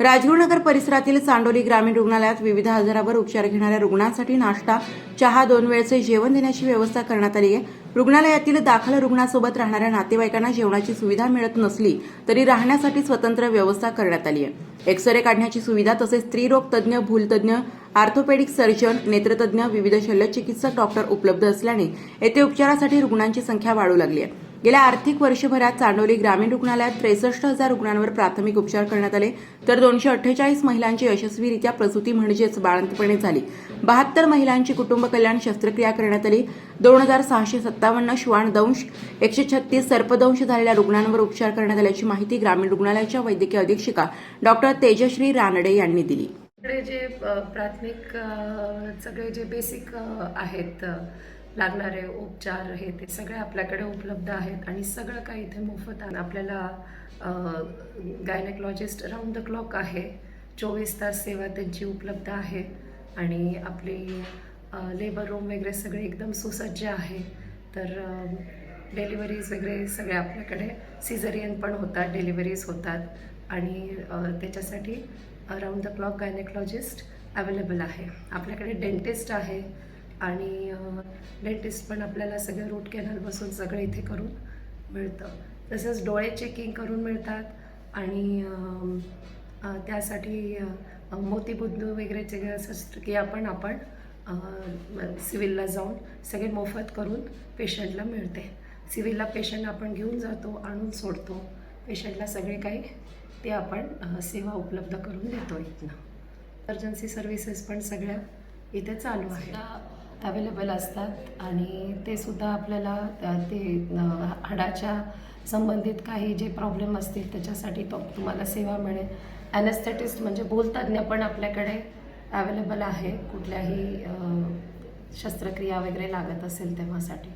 राजीवनगर परिसरातील चांडोली ग्रामीण रुग्णालयात विविध आजारावर उपचार घेणाऱ्या रुग्णांसाठी नाश्ता चहा दोन वेळचे जेवण देण्याची व्यवस्था करण्यात आली आहे. रुग्णालयातील दाखल रुग्णासोबत राहणाऱ्या नातेवाईकांना जेवणाची सुविधा मिळत नसली तरी राहण्यासाठी स्वतंत्र व्यवस्था करण्यात आली आहे. एक्सरे काढण्याची सुविधा तसेच स्त्रीरोग तज्ज्ञ भूलतज्ञ आर्थोपेडिक सर्जन नेत्रतज्ञ विविध शल्यचिकित्सक डॉक्टर उपलब्ध असल्याने येथे उपचारासाठी रुग्णांची संख्या वाढू लागली आहे. गेल्या आर्थिक वर्षभरात चांडोली ग्रामीण रुग्णालयात त्रेसष्ट हजार रुग्णांवर प्राथमिक उपचार करण्यात आले. तर दोनशे अठ्ठेचाळीस महिलांची यशस्वीरित्या प्रसूती म्हणजेच बाळंतपणे झाली. बहात्तर महिलांची कुटुंब कल्याण शस्त्रक्रिया करण्यात आली. दोन हजार सहाशे सत्तावन्न श्वानदंश एकशे छत्तीस सर्पदंश झालेल्या रुग्णांवर उपचार करण्यात आल्याची माहिती ग्रामीण रुग्णालयाच्या वैद्यकीय अधीक्षिका डॉक्टर तेजश्री रानडे यांनी दिली. सगळे जे प्राथमिक सगळे जे बेसिक आहेत लागणारे उपचार हे ते सगळे आपल्याकडे उपलब्ध आहेत आणि सगळं काही इथे मोफत आहे. आपल्याला गायनेकॉलॉजिस्ट राऊंड द क्लॉक आहे. चोवीस तास सेवा त्यांची उपलब्ध आहे. आणि आपली लेबर रूम वगैरे सगळे एकदम सुसज्ज आहे. तर डिलिव्हरीज वगैरे सगळे आपल्याकडे सिझरियन पण होतात डिलिव्हरीज होतात. आणि त्याच्यासाठी round the clock gynaecologist available आहे. आपल्याकडे डेंटिस्ट आहे. आणि डेंटिस्ट पण आपल्याला सगळं रूट कॅनल बसून सगळं इथे करून मिळतं. तसंच डोळे चेकिंग करून मिळतात आणि त्यासाठी मोतीबुद्धू मोतीबुद्ध वगैरेचे शस्त्रक्रिया पण आपण सिव्हिलला जाऊन सगळे मोफत करून पेशंटला मिळते. सिव्हिलला पेशंट आपण घेऊन जातो आणून सोडतो. पेशंटला सगळे काही ते आपण सेवा उपलब्ध करून देतो इथनं. इमर्जन्सी सर्व्हिसेस पण सगळ्या इथे चालू आहे अवेलेबल असतात आणि ते सुद्धा आपल्याला ते हाडाच्या संबंधित काही जे प्रॉब्लेम असतील त्याच्यासाठी तो तुम्हाला सेवा मिळेल. ॲनेस्थेटिस्ट म्हणजे बोलतज्ञ पण आपल्याकडे अवेलेबल आहे. कुठल्याही शस्त्रक्रिया वगैरे लागत असेल तेव्हासाठी.